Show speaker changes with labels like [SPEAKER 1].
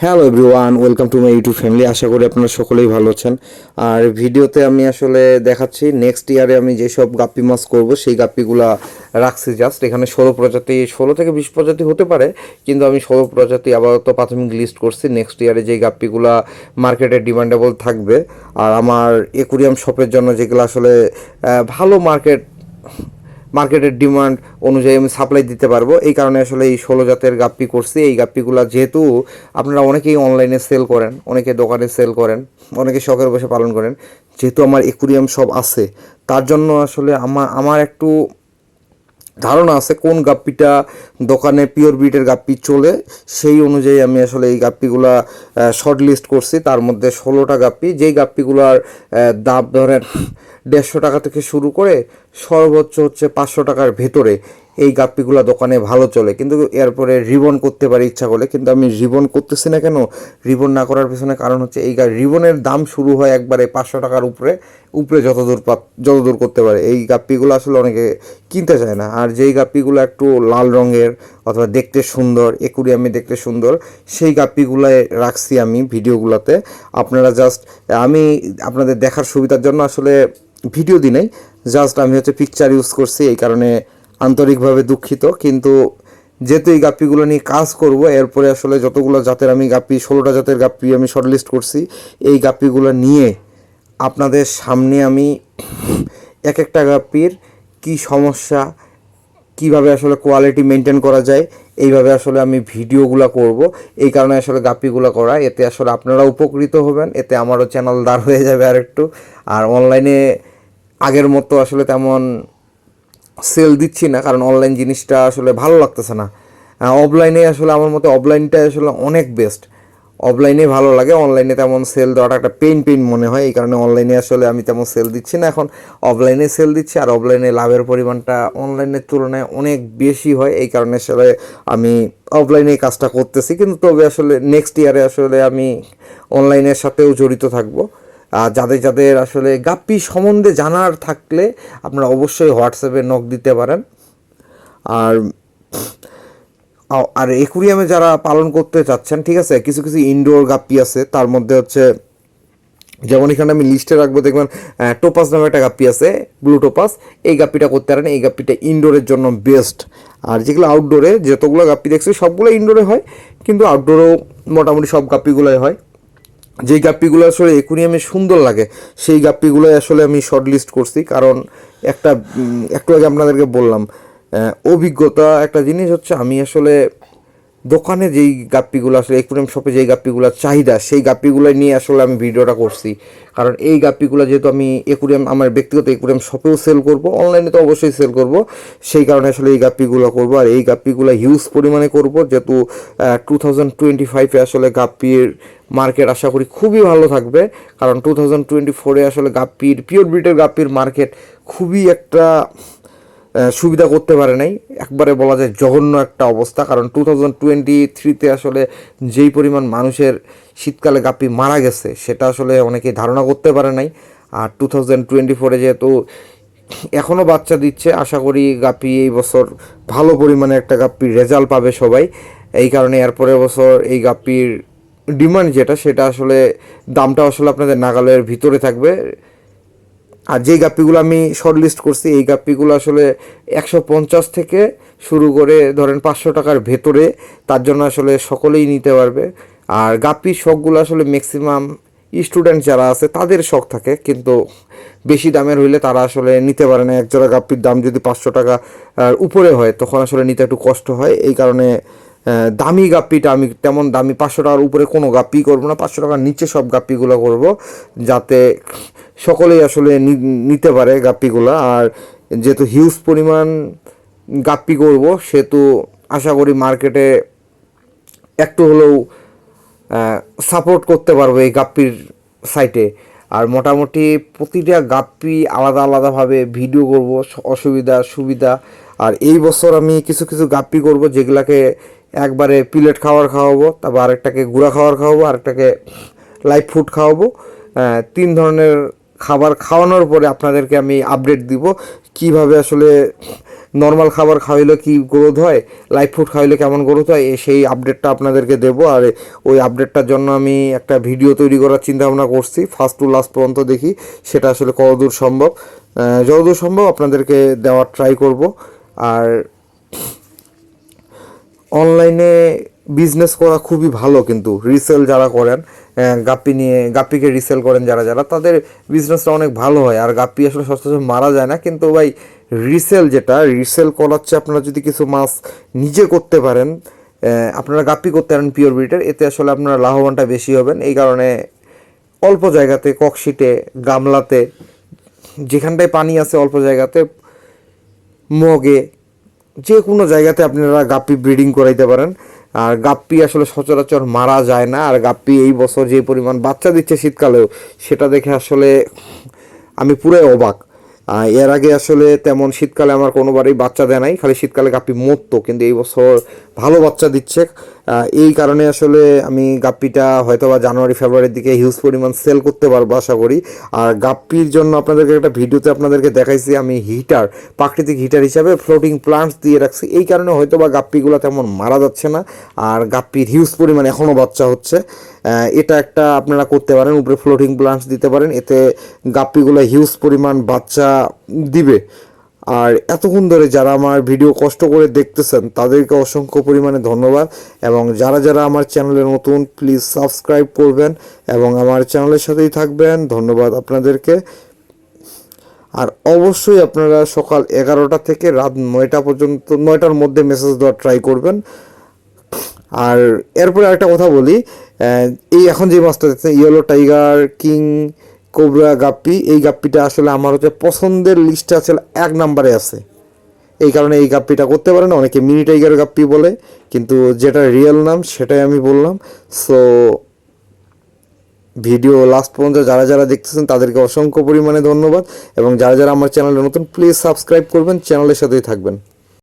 [SPEAKER 1] Hello everyone welcome to my YouTube family আশা করি আপনারা সকলেই ভালো আছেন। আর ভিডিওতে আমি আসলে দেখাচ্ছি নেক্সট ইয়ারে আমি যেসব গাপ্পি মাছ করব, সেই গাপ্পিগুলা রাখছি জাস্ট এখানে ষোলো প্রজাতি, ষোলো থেকে বিশ প্রজাতি হতে পারে, কিন্তু আমি ষোলো প্রজাতি আপাতত প্রাথমিক লিস্ট করছি। নেক্সট ইয়ারে যে গাপ্পিগুলা মার্কেটে ডিমান্ডেবল থাকবে, আর আমার একুরিয়াম শপের জন্য যেগুলো আসলে ভালো মার্কেট মার্কেটের ডিমান্ড অনুযায়ী আমি সাপ্লাই দিতে পারব। এই কারণে আসলে এই ষোলো জাতের গাপ্পি করছি। এই গাপ্পিগুলা যেহেতু আপনারা অনেকেই অনলাইনে সেল করেন, অনেকে দোকানে সেল করেন, অনেকে শখের বসে পালন করেন। যেহেতু আমার একুরিয়াম সব আছে, তার জন্য আসলে আমার আমার একটু ধারণা আছে কোন গাপ্পিটা দোকানে পিওর বিটের গাপ্পি চলে, সেই অনুযায়ী আমি আসলে এই গাপ্পিগুলা শর্ট লিস্ট করছি। তার মধ্যে ষোলোটা গাপ্পি, যেই গাপ্পিগুলার দাম ধরেন দেড়শো টাকা থেকে শুরু করে সর্বোচ্চ হচ্ছে পাঁচশো টাকার ভেতরে এই গাপ্পিগুলা দোকানে ভালো চলে। কিন্তু এরপরে রিবন করতে পারি ইচ্ছা করলে, কিন্তু আমি রিবন করতেছি না কেন? রিবন না করার পেছনে কারণ হচ্ছে এই রিবনের দাম শুরু হয় একবারে পাঁচশো টাকার উপরে উপরে যতদূর যতদূর করতে পারে। এই গাপ্পিগুলো আসলে অনেকে কিনতে চায় না। আর যেই গাপ্পিগুলো একটু লাল রঙের অথবা দেখতে সুন্দর, একুরিয়ামে দেখতে সুন্দর, সেই গাপ্পিগুলোয় রাখছি আমি ভিডিওগুলোতে। আপনারা জাস্ট আমি আপনাদের দেখার সুবিধার জন্য আসলে ভিডিও দিই নাই জাস্ট আমি হচ্ছে পিকচার ইউজ করছি, এই কারণে আন্তরিকভাবে দুঃখিত, কিন্তু যেহেতু এই গাপ্পিগুলো নিয়ে কাজ করব, এরপরে আসলে যতগুলো জাতের আমি গাপ্পি, ষোলোটা জাতের গাপ্পি আমি শর্টলিস্ট করছি, এই গাপ্পিগুলো নিয়ে আপনাদের সামনে আমি এক একটা গাপ্পির কি সমস্যা, কীভাবে আসলে কোয়ালিটি মেনটেন করা যায়, এইভাবে আসলে আমি ভিডিওগুলো করব, এই কারণে আসলে গাপ্পিগুলো করা, এতে আসলে আপনারা উপকৃত হবেন, এতে আমারও চ্যানেল দাঁড় হয়ে যাবে আর একটু আর অনলাইনে আগের মতো আসলে তেমন সেল দিচ্ছি না, কারণ অনলাইন জিনিসটা আসলে ভালো লাগতেছে না। অফলাইনে আসলে আমার মতে অফলাইনটাই আসলে অনেক বেস্ট অফলাইনে ভালো লাগে অনলাইনে তেমন সেল দেওয়াটা একটা পেইন পেন মনে হয়, এই কারণে অনলাইনে আসলে আমি তেমন সেল দিচ্ছি না। এখন অফলাইনে সেল দিচ্ছি, আর অফলাইনে লাভের পরিমাণটা অনলাইনের তুলনায় অনেক বেশি হয়, এই কারণে আসলে আমি অফলাইনে কাজটা করতেছি। কিন্তু তবে আসলে নেক্সট ইয়ারে আসলে আমি অনলাইনের সাথেও জড়িত থাকব। যাদের যাদের আসলে গাপ্পি সম্বন্ধে জানার থাকলে আপনারা অবশ্যই হোয়াটসঅ্যাপে নক দিতে পারেন। আর আর একুরিয়ামে যারা পালন করতে চাচ্ছেন, ঠিক আছে, কিছু কিছু ইনডোর গাপ্পি আছে, তার মধ্যে হচ্ছে, যেমন এখানে আমি লিস্টে রাখব, দেখবেন টোপাস নামে একটা গাপ্পি আছে ব্লু টোপাস, এই গাপ্পিটা করতে পারেন, এই গাপ্পিটা ইনডোরের জন্য বেস্ট আর যেগুলো আউটডোরে যতগুলো গাপ্পি দেখছি, সবগুলো ইনডোরে হয়, কিন্তু আউটডোরেও মোটামুটি সব গাপ্পিগুলোই হয়। যেই গাপ্পিগুলো আসলে একুরিয়ামে সুন্দর লাগে, সেই গাপ্পিগুলো আসলে আমি শর্ট লিস্ট করছি। কারণ একটা একটু আগে আপনাদেরকে বললাম অভিজ্ঞতা একটা জিনিস হচ্ছে আমি আসলে দোকানে যেই গাপ্পিগুলো আসলে, একুরিয়াম শপে যেই গাপ্পিগুলো চাহিদা, সেই গাপ্পিগুলো নিয়ে আসলে আমি ভিডিওটা করছি। কারণ এই গাপ্পিগুলো যেহেতু আমি একুরিয়াম, আমার ব্যক্তিগত একুরিয়াম শপেও সেল করব অনলাইনে তো অবশ্যই সেল করব। সেই কারণে আসলে এই গাপ্পিগুলো করব, আর এই গাপ্পিগুলো হিউজ পরিমাণে করব। যেহেতু টু থাউজেন্ড টোয়েন্টি ফাইভে আসলে গাপ্পির মার্কেট আশা করি খুবই ভালো থাকবে। কারণ টু থাউজেন্ড টোয়েন্টি ফোরে আসলে গাপ্পির পিওর ব্রিডের গাপ্পির মার্কেট খুবই একটা সুবিধা করতে পারে নাই। একবারে বলা যায় জঘন্য একটা অবস্থা। কারণ টু থাউজেন্ড টোয়েন্টি থ্রিতে আসলে যেই পরিমাণ মানুষের শীতকালে গাপ্পি মারা গেছে, সেটা আসলে অনেকে ধারণা করতে পারে নাই। আর টু থাউজেন্ড টোয়েন্টি ফোরে যেহেতু এখনও বাচ্চা দিচ্ছে, আশা করি গাপ্পি এই বছর ভালো পরিমাণে একটা গাপ্পির রেজাল্ট পাবে সবাই। এই কারণে এরপরের বছর এই গাপ্পির ডিমান্ড যেটা, সেটা আসলে দামটা আসলে আপনাদের নাগালের ভিতরে থাকবে। আর যেই গাপ্পিগুলো আমি শর্ট লিস্ট করছি, এই গাপ্পিগুলো আসলে একশো পঞ্চাশ থেকে শুরু করে ধরেন পাঁচশো টাকার ভেতরে, তার জন্য আসলে সকলেই নিতে পারবে। আর গাপ্পির শখগুলো আসলে ম্যাক্সিমাম স্টুডেন্ট যারা আছে, তাদের শখ থাকে, কিন্তু বেশি দামের হইলে তারা আসলে নিতে পারে না। একজোড়া গাপ্পির দাম যদি পাঁচশো টাকা উপরে হয়, তখন আসলে নিতে একটু কষ্ট হয়। এই কারণে দামি গাপ্পিটা আমি তেমন দামি পাঁচশো টাকার উপরে কোনো গাপ্পি করব না, পাঁচশো টাকার নিচে সব গাপ্পিগুলো করব যাতে সকলেই আসলে নিতে পারে গাপ্পিগুলো। আর যেহেতু হিউজ পরিমাণ গাপ্পি করব, সেহেতু আশা করি মার্কেটে একটু হলেও সাপোর্ট করতে পারব এই গাপ্পির সাইটে আর মোটামুটি প্রতিটা গাপ্পি আলাদা আলাদাভাবে ভিডিও করব, অসুবিধা, সুবিধা। আর এই বছর আমি কিছু কিছু গাপ্পি করব যেগুলাকে একবারে পিলেট খাবার খাওয়াবো, তারপর আরেকটাকে গুঁড়া খাবার খাওয়াবো, আরেকটাকে লাইভ ফুড খাওয়াবো। তিন ধরনের খাবার খাওয়ানোর পরে আপনাদেরকে আমি আপডেট দিব কীভাবে আসলে নর্মাল খাবার খাওয়াইলে কি গ্রোথ হয় লাইফ ফুড খাওয়াইলে কেমন গ্রোথ হয় সেই আপডেটটা আপনাদেরকে দেবো। আর ওই আপডেটটার জন্য আমি একটা ভিডিও তৈরি করার চিন্তা ভাবনা করছি ফার্স্ট টু লাস্ট পর্যন্ত দেখি সেটা আসলে কতদূর সম্ভব। যতদূর সম্ভব আপনাদেরকে দেওয়ার ট্রাই করব। আর অনলাইনে বিজনেস করা খুবই ভালো কিন্তু রিসেল যারা করেন গাপ্পি নিয়ে, গাপ্পিকে রিসেল করেন যারা যারা, তাদের বিজনেসটা অনেক ভালো হয়। আর গাপ্পি আসলে সচরাচর মারা যায় না, কিন্তু ভাই রিসেল যেটা রিসেল করাচ্ছে আপনারা যদি কিছু মাছ নিজে করতে পারেন আপনারা গাপ্পি করতে পারেন পিওর ব্রিডের এতে আসলে আপনারা লাভবানটা বেশি হবেন। এই কারণে অল্প জায়গাতে ককশিটে গামলাতে, যেখানটায় পানি আছে অল্প জায়গাতে, মগে যে কোনো জায়গাতে আপনারা গাপ্পি ব্রিডিং করাইতে পারেন। আর গাপ্পি আসলে সচরাচর মারা যায় না। আর গাপ্পি এই বছর যে পরিমাণ বাচ্চা দিচ্ছে শীতকালেও, সেটা দেখে আসলে আমি পুরাই অবাক। এর আগে আসলে তেমন শীতকালে আমার কোনোবারই বাচ্চা দেয় নাই। খালি শীতকালে গাপ্পি মরতো। কিন্তু এই বছর ভালো বাচ্চা দিচ্ছে। এই কারণে আসলে আমি গাপ্পিটা হয়তো বা জানুয়ারি, ফেব্রুয়ারির দিকে হিউজ পরিমাণ সেল করতে পারব আশা করি। আর গাপ্পির জন্য আপনাদেরকে একটা ভিডিওতে আপনাদেরকে দেখাইছি, আমি হিটার প্রাকৃতিক হিটার হিসাবে ফ্লোটিং প্লান্টস দিয়ে রাখছি। এই কারণে হয়তো বা গাপ্পিগুলো তেমন মারা যাচ্ছে না। আর গাপ্পির হিউজ পরিমাণ এখনও বাচ্চা হচ্ছে। এটা একটা আপনারা করতে পারেন, উপরে ফ্লোটিং প্লান্টস দিতে পারেন। এতে গাপ্পিগুলো হিউজ পরিমাণ বাচ্চা দিবে। আর এতক্ষণ ধরে যারা আমার ভিডিও কষ্ট করে দেখতেছেন, তাদেরকে অসংখ্য পরিমাণে ধন্যবাদ। এবং যারা যারা আমার চ্যানেলে নতুন প্লিজ সাবস্ক্রাইব করবেন এবং আমার চ্যানেলের সাথেই থাকবেন। ধন্যবাদ আপনাদেরকে। আর অবশ্যই আপনারা সকাল এগারোটা থেকে রাত নয়টা পর্যন্ত, নয়টার মধ্যে মেসেজ দেওয়ার ট্রাই করবেন। আর এরপরে একটা কথা বলি এই এখন যে মাছটা দেখছেন yellow tiger king cobra guppy, এই গাপ্পিটা আসলে আমার হচ্ছে পছন্দের লিস্টে আসলে এক নাম্বারে আছে। এই কারণে এই গাপ্পিটা করতে পারেন অনেকে মিনি টাইগার গাপ্পি বলে, কিন্তু যেটা রিয়েল নাম সেটাই আমি বললাম। সো ভিডিও লাস্ট পর্যন্ত যারা যারা দেখতেছেন, তাদেরকে অসংখ্য পরিমাণে ধন্যবাদ। এবং যারা যারা আমার চ্যানেলে নতুন প্লিজ সাবস্ক্রাইব করবেন চ্যানেলের সাথেই থাকবেন।